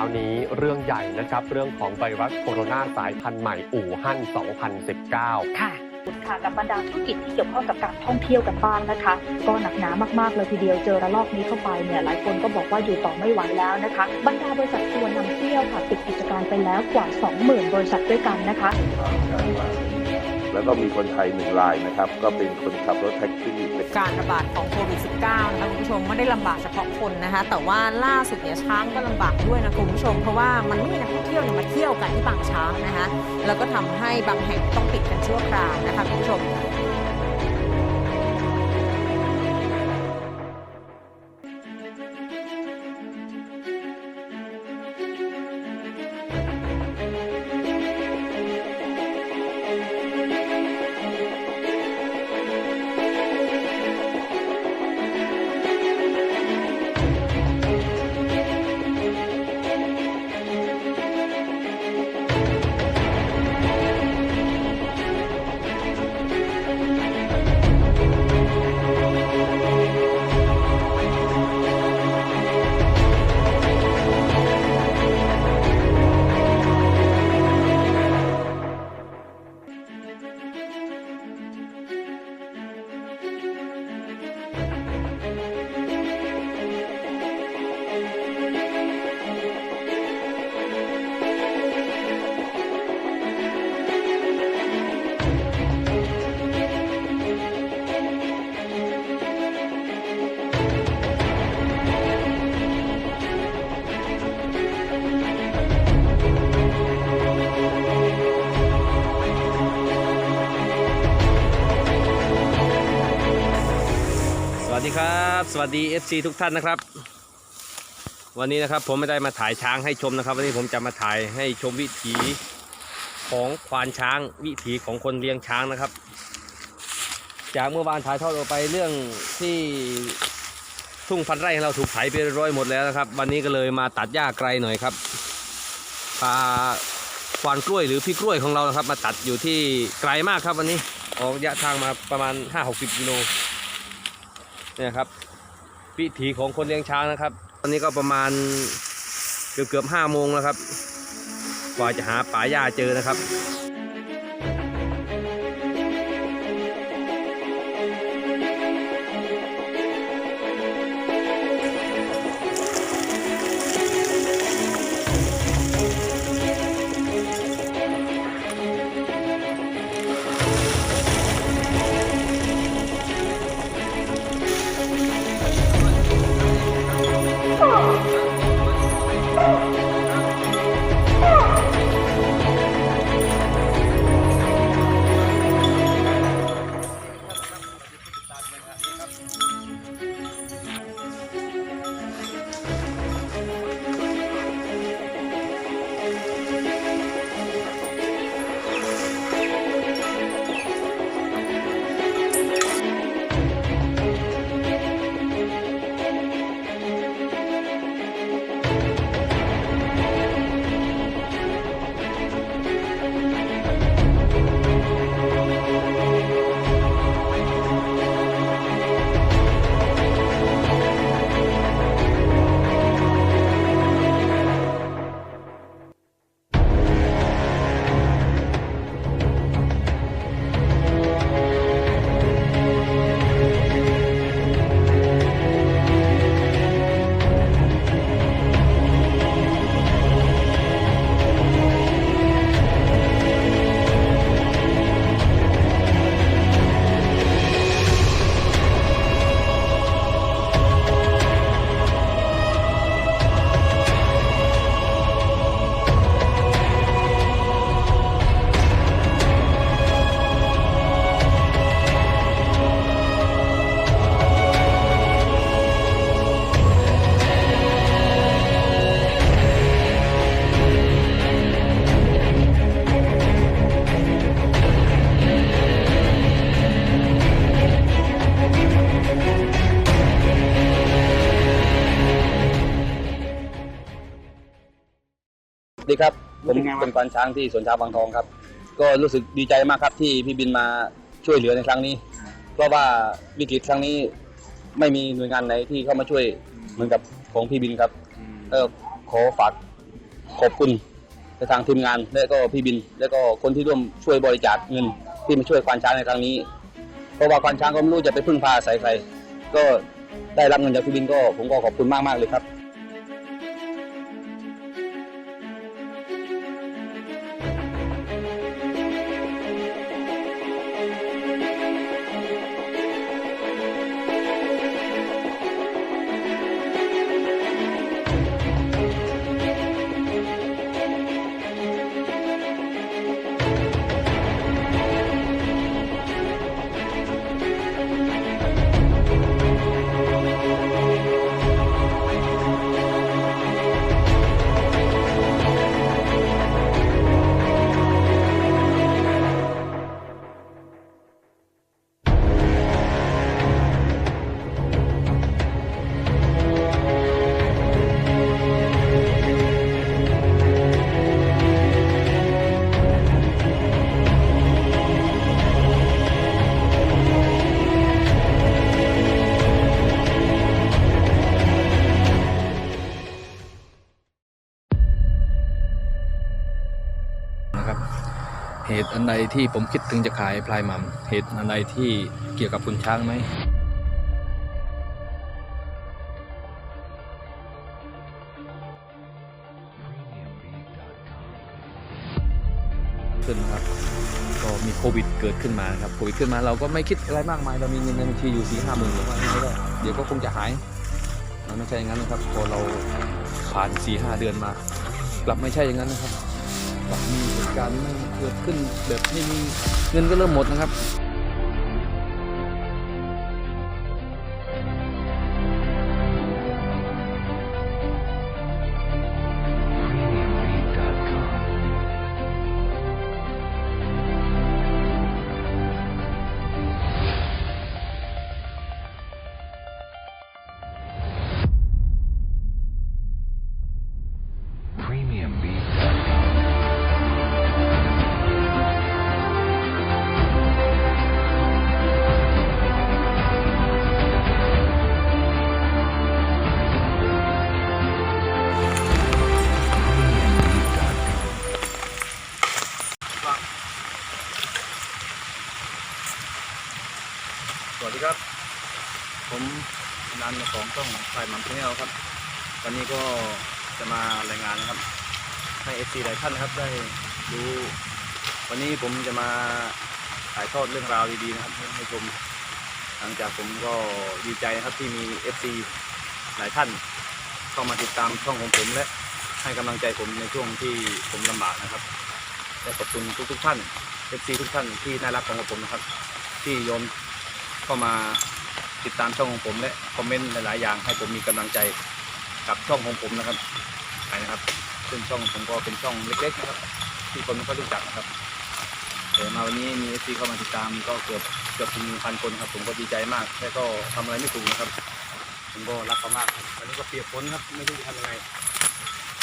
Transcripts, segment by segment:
ช้านี้เรื่องใหญ่นะครับ เรื่องของไวรัสโคโรนาสายพันธุ์ใหม่อู่ฮั่น 2019 ค่ะค่ะกับบรรดาธุรกิจที่เกี่ยวข้องกับการท่องเที่ยวกันบ้างนะคะ ก็หนักหนามากๆเลยทีเดียวเจอระลอกนี้เข้าไปเนี่ยหลายคนก็บอกว่าอยู่ต่อไม่ไหวแล้วนะคะบรรดาบริษัททัวร์นำเที่ยวค่ะปิดกิจการไปแล้วกว่า 20,000 บริษัทด้วยกันนะคะ แล้วก็มีคนไทยหนึ่งรายนะครับ ก็เป็นคนขับรถแท็กซี่เป็น การระบาดของโควิด -19 นะคะคุณผู้ชมไม่ได้ลำบากเฉพาะคนนะคะแต่ว่าล่าสุดเนี่ยช้างก็ลำบากด้วยนะคุณผู้ชม เพราะว่ามันไม่มีนักท่องเที่ยวเนี่ยมาเที่ยวกันที่บางช้างนะคะแล้วก็ทำให้บางแห่งต้องปิดกันชั่วคราวนะคะคุณผู้ชม สวัสดี FC ทุกท่านนะครับ วันนี้นะครับผมไม่ได้มาถ่ายช้างให้ชมนะครับ วันนี้ผมจะมาถ่ายให้ชมวิถีของควานช้างวิถีของคนเลี้ยงช้างนะครับ จากเมื่อวานถ่ายทอดออกไปเรื่องที่ทุ่งพันไร่ของเราถูกไถไปร้อยหมดแล้วนะครับ วันนี้ก็เลยมาตัดหญ้าไกลหน่อยครับพาควานกล้วยหรือพี่กล้วยของเรานะครับ มาตัดอยู่ที่ไกลมากครับวันนี้ออกระยะทางมาประมาณ 5-60กิโลเนี่ยครับ วิถีของคนเลี้ยงช้างนะครับ ตอนนี้ก็ประมาณเกือบเกือบห้าโมงแล้วครับ กว่าจะหาป่าหญ้าเจอนะครับ ครับผมเป็นควานช้างที่สวนช้างบางทองครับ ก็รู้สึกดีใจมากครับที่พี่บินมาช่วยเหลือในครั้งนี้ เพราะว่าวิกฤตครั้งนี้ไม่มีหน่วยงานไหนที่เข้ามาช่วยเหมือนกับของพี่บินครับก็ขอฝากขอบคุณไปทางทีมงานและก็พี่บิน และก็คนที่ร่วมช่วยบริจาคเงิน ที่มาช่วยควานช้างในครั้งนี้ เพราะว่าควานช้างก็ไม่รู้จะไปพึ่งพาอาศัยใครก็ได้รับเงินจากพี่บินก็ผมก็ขอบคุณมากมากๆเลยครับนะครับ ที่ผมคิดถึงจะขายพลายหมัมเหตุอันใดที่เกี่ยวกับคุณช้างไหมขึ้นครับก็มีโควิดเกิดขึ้นมาครับโควิดขึ้นมาเราก็ไม่คิดอะไรมากมายเรามีเงินในบัญชีอยู่สี่ห้าหมื่นหรือว่าไงก็เดี๋ยวก็คงจะหายมันไม่ใช่อย่างนั้นนะครับพอเราผ่านสี่ห้าเดือนมากลับไม่ใช่อย่างนั้นนะครับ มีเหตุการณ์ไม่เกิดขึ้นแบบไม่มีเงินก็เริ่มหมดนะครับ ช่องไฟมัมชาแนลครับ วันนี้ก็จะมารายงานนะครับ ให้เอฟซีหลายท่านนะครับได้ดูวันนี้ผมจะมาถ่ายทอดเรื่องราวดีๆนะครับให้ให้ชมหลังจากผมก็ดีใจนะครับที่มีเอฟซีหลายท่านเข้ามาติดตามช่องของผมและให้กำลังใจผมในช่วงที่ผมลำบากนะครับและขอบคุณทุกๆท่านเอฟซีทุกท่านที่น่ารักของผมนะครับ ที่ยอมเข้ามา ติดตามช่องของผมและคอมเมนต์หลายๆอย่างให้ผมมีกำลังใจกับช่องของผมนะครับไปนะครับซึ่งช่องผมก็เป็นช่องเล็กๆนะครับ ที่คนไม่ค่อยรู้จักนะครับแต่มาวันนี้มีเอซีเข้ามาติดตามก็เกือบเกือบถึงพันคนครับ ผมก็ดีใจมากแต่ก็ทำอะไรไม่ถูกนะครับ ผมก็รักเขามากวันนี้ก็เปียกฝนครับ ไม่รู้จะทำยังไง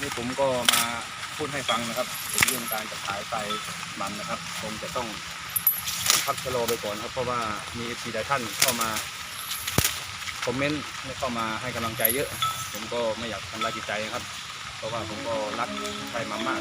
นี่ผมก็มาพูดให้ฟังนะครับเรื่องการจะขายไฟมันนะครับคงจะต้องพักชะลอไปก่อนครับ เพราะว่ามีเอฟซีหลายท่านเข้ามา คอมเมนต์เข้ามาให้กำลังใจเยอะ ผมก็ไม่อยากทำร้ายจิตใจครับ เพราะว่าผมก็รักใครมามาก